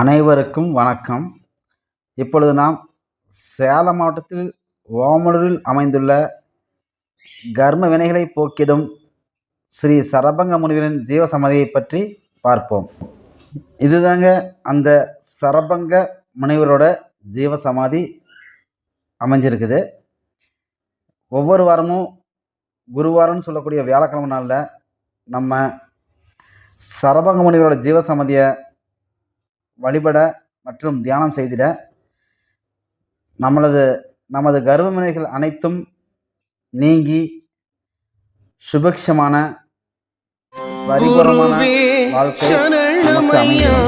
அனைவருக்கும் வணக்கம். இப்பொழுது நாம் சேலம் மாவட்டத்தில் ஓமலூரில் அமைந்துள்ள கர்ம வினைகளை போக்கிடும் ஸ்ரீ சரபங்க முனிவரின் ஜீவசமதியை பற்றி பார்ப்போம். இதுதாங்க அந்த சரபங்க முனிவரோட ஜீவசமாதி அமைஞ்சிருக்குது. ஒவ்வொரு வாரமும் குருவாரம்னு சொல்லக்கூடிய வியாழக்கிழமை நாளில் நம்ம சரபங்க முனிவரோட ஜீவசமதியை வழிபட மற்றும் தியானம் செய்திட நம்மளது நமது கர்வவினைகள் அனைத்தும் நீங்கி சுபிக்ஷமான பரிபூரணமான வாழ்க்கை நமக்கு அமையும்.